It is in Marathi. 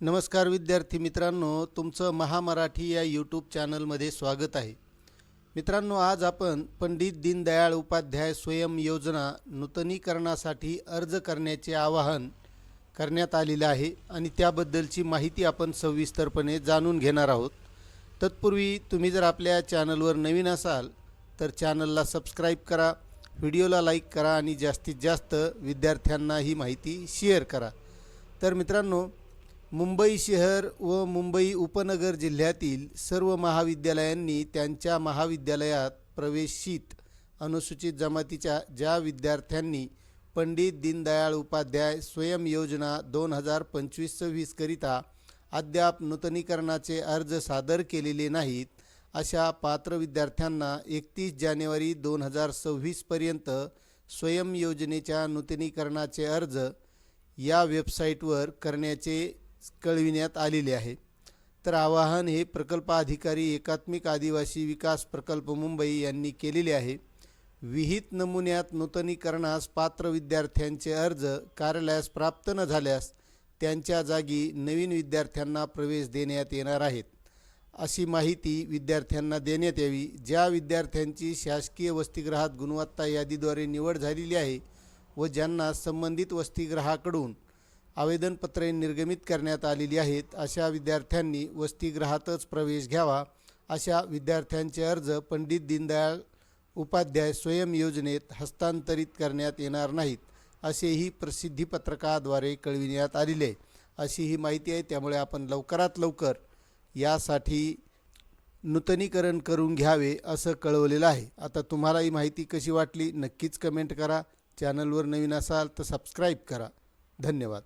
नमस्कार विद्यार्थी मित्रांनो तुमचं महामराठी या यूट्यूब चॅनलमध्ये स्वागत आहे. मित्रांनो आज आपण पंडित दीनदयाळ उपाध्याय स्वयं योजना नूतनीकरणासाठी अर्ज करण्याचे आवाहन करण्यात आलेले आहे आणि त्याबद्दलची माहिती आपण सविस्तरपणे जाणून घेणार आहोत. तत्पूर्वी तुम्ही जर आपल्या चॅनलवर नवीन असाल तर चॅनलला सबस्क्राईब करा व्हिडिओला लाईक करा आणि जास्तीत जास्त विद्यार्थ्यांना ही माहिती शेअर करा. तर मित्रांनो मुंबई शहर व मुंबई उपनगर जिल्ह्यातील सर्व महाविद्यालयांनी त्यांच्या महाविद्यालयात प्रवेशित अनुसूचित जमातीच्या ज्या विद्यार्थ्यांनी पंडित दीनदयाळ उपाध्याय स्वयं योजना दोन हजार पंचवीस सव्वीसकरिता अद्याप नूतनीकरणाचे अर्ज सादर केलेले नाहीत अशा पात्र विद्यार्थ्यांना एकतीस जानेवारी दोन हजार सव्वीसपर्यंत स्वयं योजनेच्या नूतनीकरणाचे अर्ज या वेबसाईटवर करण्याचे कळविण्यात आलेले आहे. तर आवाहन हे प्रकल्प अधिकारी एकात्मिक आदिवासी विकास प्रकल्प मुंबई यांनी केलेले आहे. विहित नमुन्यात नूतनीकरणास पात्र विद्यार्थ्यांचे अर्ज कार्यालयास प्राप्त न झाल्यास त्यांच्या जागी नवीन विद्यार्थ्यांना प्रवेश देण्यात येणार आहेत. अशी माहिती विद्यार्थ्यांना देण्यात यावी. ज्या विद्यार्थ्यांची शासकीय वसतिगृहात गुणवत्ता यादीद्वारे निवड झालेली आहे व ज्यांना संबंधित वसतिगृहाकडून आवेदनपत्रे निर्गमित करण्यात आलेली आहेत. अशा विद्यार्थ्यांनी वसतिगृहातच प्रवेश घ्यावा. अशा विद्यार्थ्यांचे अर्ज पंडित दीनदयाळ उपाध्याय स्वयं योजनेत हस्तांतरित करण्यात येणार नाहीत असेही प्रसिद्धीपत्रकाद्वारे कळविण्यात आलेले. आहे अशी ही माहिती आहे त्यामुळे आपण लवकरात लवकर यासाठी नूतनीकरण करून घ्यावे असं कळवलेलं आहे. आता तुम्हाला ही माहिती कशी वाटली नक्कीच कमेंट करा. चॅनलवर नवीन असाल तर सबस्क्राईब करा. धन्यवाद.